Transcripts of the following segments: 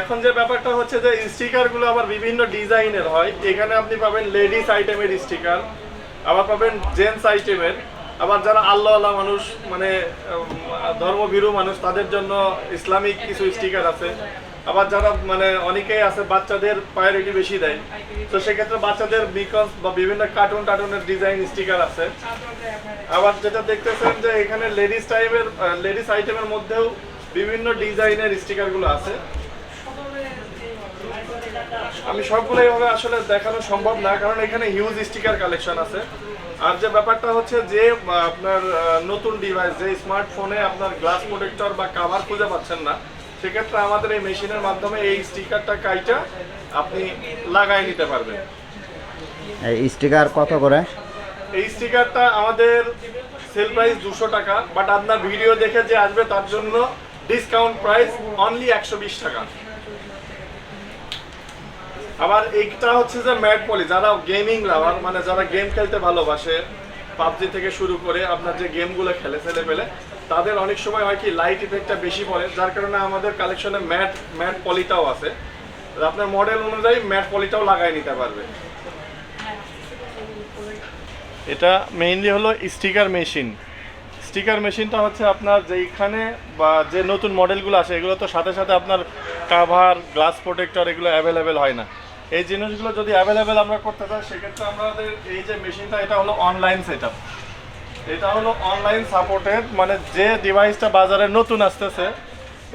এখন যে ব্যাপারটা হচ্ছে যে স্টিকারগুলো আবার বিভিন্ন ডিজাইনের হয়। এখানে আপনি পাবেন লেডিস আইটেমের স্টিকার, আবার পাবেন জেন্টস আইটেমের। আবার যারা আল্লাহ আল্লাহ মানুষ মানে ধর্মভীরু মানুষ, তাদের জন্য ইসলামিক কিছু স্টিকার আছে। আবার যারা মানে অনেকেই আছে, বাচ্চাদের প্রায়োরিটি বেশি দেয়। তো সেক্ষেত্রে বাচ্চাদের বিকজ বা বিভিন্ন কার্টুন টার্টুনের ডিজাইন স্টিকার আছে। আবার যেটা দেখতেছেন যে এখানে লেডিস টাইপের লেডিস আইটেমের মধ্যেও বিভিন্ন ডিজাইনের স্টিকারগুলো আছে। আমি সবগুলো এইভাবে আসলে দেখানো সম্ভব না কারণ এখানে হিউজ স্টিকার কালেকশন আছে। আর যে ব্যাপারটা হচ্ছে যে আপনার নতুন ডিভাইস যে স্মার্টফোনে আপনার গ্লাস প্রোটেক্টর বা কাভার খুঁজে পাচ্ছেন না সেক্ষেত্রে আমাদের এই মেশিনের মাধ্যমে এই স্টিকারটা কাইটা আপনি লাগাই নিতে পারবেন। এই স্টিকার কত করে? এই স্টিকারটা আমাদের সেল প্রাইস দুশো টাকা বাট আপনার ভিডিও দেখে যে আসবে তার জন্য ডিসকাউন্ট প্রাইস অনলি একশো বিশ টাকা। আবার এইটা হচ্ছে যে ম্যাট পলি, যারা গেমিং লাভার মানে যারা গেম খেলতে ভালোবাসে পাবজি থেকে শুরু করে আপনার যে গেমগুলো খেলে ছেলে পেলে তাদের অনেক সময় হয় কি লাইট ইফেক্টটা বেশি পড়ে, যার কারণে আমাদের কালেকশনে ম্যাট ম্যাট পলিটাও আছে। আপনার মডেল অনুযায়ী ম্যাট পলিটাও লাগাই নিতে পারবে। এটা মেইনলি হলো স্টিকার মেশিন স্টিকার মেশিনটা হচ্ছে আপনার যেইখানে বা যে নতুন মডেলগুলো আসে, এগুলো তো সাথে সাথে আপনার কাভার গ্লাস প্রোটেক্টর এগুলো অ্যাভেলেবেল হয় না। এই জিনিসগুলো যদি অ্যাভেলেবেল আমরা করতে চাই, সেক্ষেত্রে আমাদের এই যে মেশিনটা এটা হলো অনলাইন সেট এটা হলো অনলাইন সাপোর্টেড মানে যে ডিভাইসটা বাজারে নতুন আসতেছে,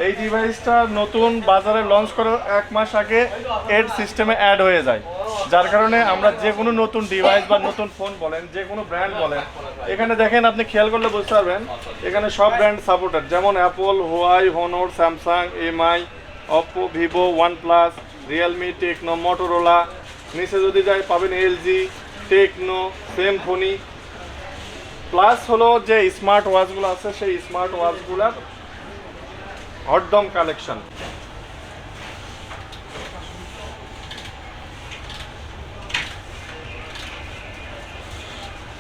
এই ডিভাইসটা নতুন বাজারে লঞ্চ করার এক মাস আগে এড সিস্টেমে অ্যাড হয়ে যায়। যার কারণে আমরা যে কোনো নতুন ডিভাইস বা নতুন ফোন বলেন, যে কোনো ব্র্যান্ড বলেন, এখানে দেখেন আপনি খেয়াল করলে বুঝতে পারবেন, এখানে সব ব্র্যান্ড সাপোর্টেড যেমন Apple Huawei Honor Samsung Mi Oppo Vivo OnePlus Realme Tecno Motorola নিচে যদি যাই পাবেন এলজি টেকনো সেমফোনি প্লাস হলো যে স্মার্ট ওয়াচগুলো আছে, সেই স্মার্ট ওয়াচগুলোর হটদম কালেকশন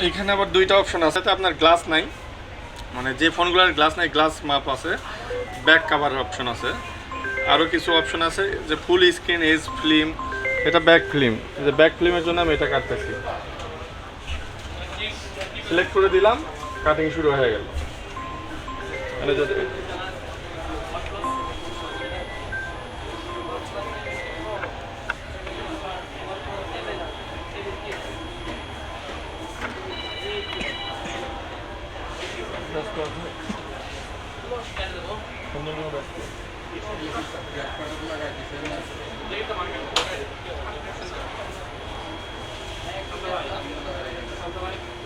এখানে আবার দুইটা অপশন আছে তো আপনার গ্লাস নাই। মানে যে ফোনগুলোর গ্লাস নাই গ্লাস মাপ আছে ব্যাক কাভারের অপশন আছে। আরও কিছু অপশন আছে, যে ফুল স্ক্রিন এজ ফিল্ম এটা ব্যাক ফিল্ম যে ব্যাক ফিল্মের জন্য আমি এটা কাটতেছি। সিলেক্ট করে দিলাম কাটিং শুরু হয়ে গেল। তাহলে যদি হ্যাঁ আছে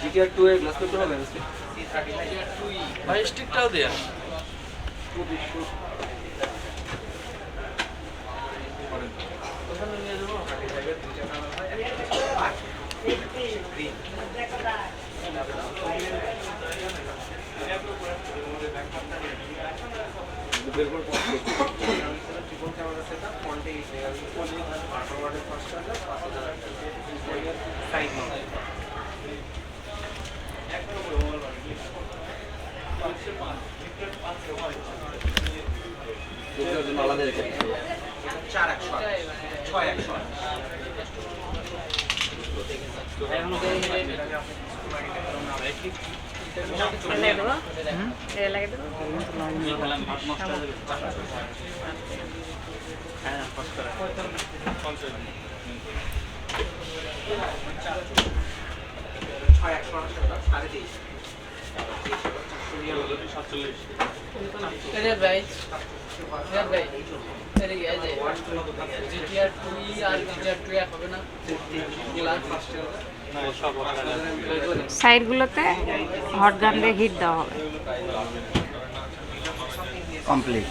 জিটিআর টু এর গ্লাস পেপার হবে ভাই স্টিকটাও দেয়া আলাদা রেখে চার একশো ছয় একশো লাগিয়ে দেবো এ লাগিয়ে দেবো ছয় একশো সাড়ে তেইশ সাইডগুলোতে হট গান দিয়ে হিট দেওয়া হবে। কমপ্লিট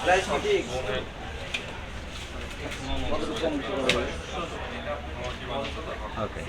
ওকে